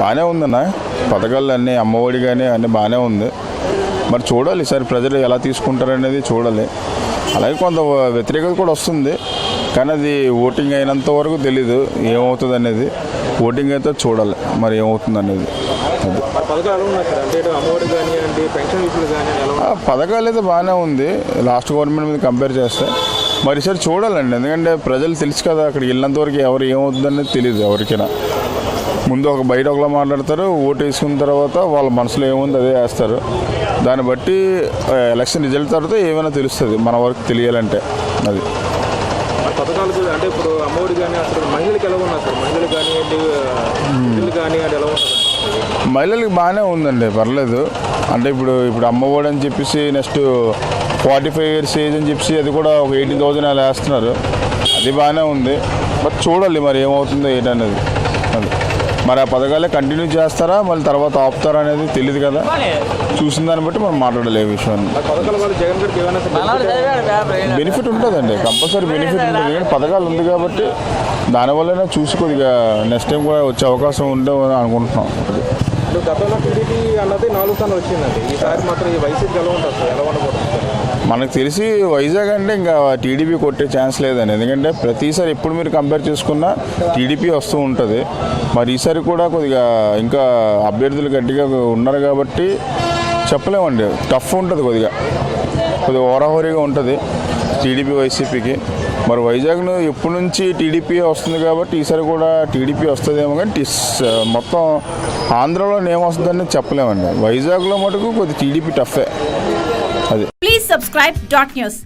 బాగానే ఉందన్న. పథకాలు అన్నీ అమ్మఒడి కానీ అన్నీ బాగానే ఉంది. మరి చూడాలి ఈసారి ప్రజలు ఎలా తీసుకుంటారనేది చూడాలి. అలాగే కొంత వ్యతిరేకత కూడా వస్తుంది. కానీ అది ఓటింగ్ అయినంత వరకు తెలీదు ఏమవుతుంది అనేది ఓటింగ్ అయితే చూడాలి మరి ఏమవుతుంది అనేది పథకాలు సార్? అయితే బాగానే ఉంది. లాస్ట్ గవర్నమెంట్ మీద కంపేర్ చేస్తే. మరి ఈసారి చూడాలండి. ఎందుకంటే ప్రజలు తెలుసు కదా అక్కడికి వెళ్ళినంత వరకు ఎవరు ఏమవుతుందనేది తెలియదు ఎవరికైనా. ముందు ఒక బయట ఒకలా మాట్లాడతారు ఓటు వేసుకున్న తర్వాత వాళ్ళ మనసులో ఏముంది అదే వేస్తారు. దాన్ని బట్టి ఎలక్షన్ రిజల్ట్ తర్వాత ఏమైనా తెలుస్తుంది మన వరకు తెలియాలంటే. అది. మరి పథకాలు కూడా అంటే ఇప్పుడు అమ్మఒడి కానీ అసలు మహిళలకు ఎలా ఉన్నారు సార్? మహిళలు కానివ్వండి పిల్లలు కానివ్వండి ఎలా ఉన్నారు? మహిళలకు బాగానే ఉందండి పర్లేదు. అంటే ఇప్పుడు ఇప్పుడు అమ్మఒడి అని చెప్పేసి next forty five years age అని చెప్పేసి అది కూడా ఒక ఎయిటీన్ థౌజండ్ అలా వేస్తున్నారు. అది బాగానే ఉంది. బట్ చూడాలి మరి ఏమవుతుందో ఏంటనేది. అది. మరి ఆ పథకాలే కంటిన్యూ చేస్తారా? మళ్ళీ తర్వాత ఆపుతారా అనేది తెలియదు కదా. చూసిన దాన్ని బట్టి మనం మాట్లాడాలి విషయాన్ని బెనిఫిట్ ఉంటుందండి. కంపల్సరీ బెనిఫిట్ ఉంటుంది. ఎందుకంటే పథకాలు ఉంది కాబట్టి దానివల్లనే చూసి కొద్దిగా నెక్స్ట్ టైం కూడా వచ్చే అవకాశం ఉండే అనుకుంటున్నాం. గతంలో టీడీపీ అన్నది నాలుగు స్థానాలు వచ్చిందండి. ఈసారి మాత్రం ఈ వైసీపీ ఎలా ఉంటుంది? ఎలా సార్ మనకు తెలిసి వైజాగ్ అంటే ఇంకా టీడీపీ కొట్టే ఛాన్స్ లేదండి. ఎందుకంటే ప్రతిసారి ఎప్పుడు మీరు కంపేర్ చేసుకున్నా టీడీపీ వస్తూ ఉంటుంది. మరి ఈసారి కూడా కొద్దిగా ఇంకా అభ్యర్థులు గట్టిగా ఉన్నారు కాబట్టి చెప్పలేమండి. టఫ్ ఉంటుంది కొద్దిగా. కొద్దిగా ఓరాహోరీగా ఉంటుంది టీడీపీ వైసీపీకి. మరి వైజాగ్ను ఎప్పటి నుంచి టీడీపీ వస్తుంది కాబట్టి ఈసారి కూడా టీడీపీ వస్తుందేమో కానీ మొత్తం ఆంధ్రలో ఏమొస్తుందని చెప్పలేమండి. వైజాగ్లో మటుకు కొద్ది టీడీపీ టఫే అది. Subscribe dot news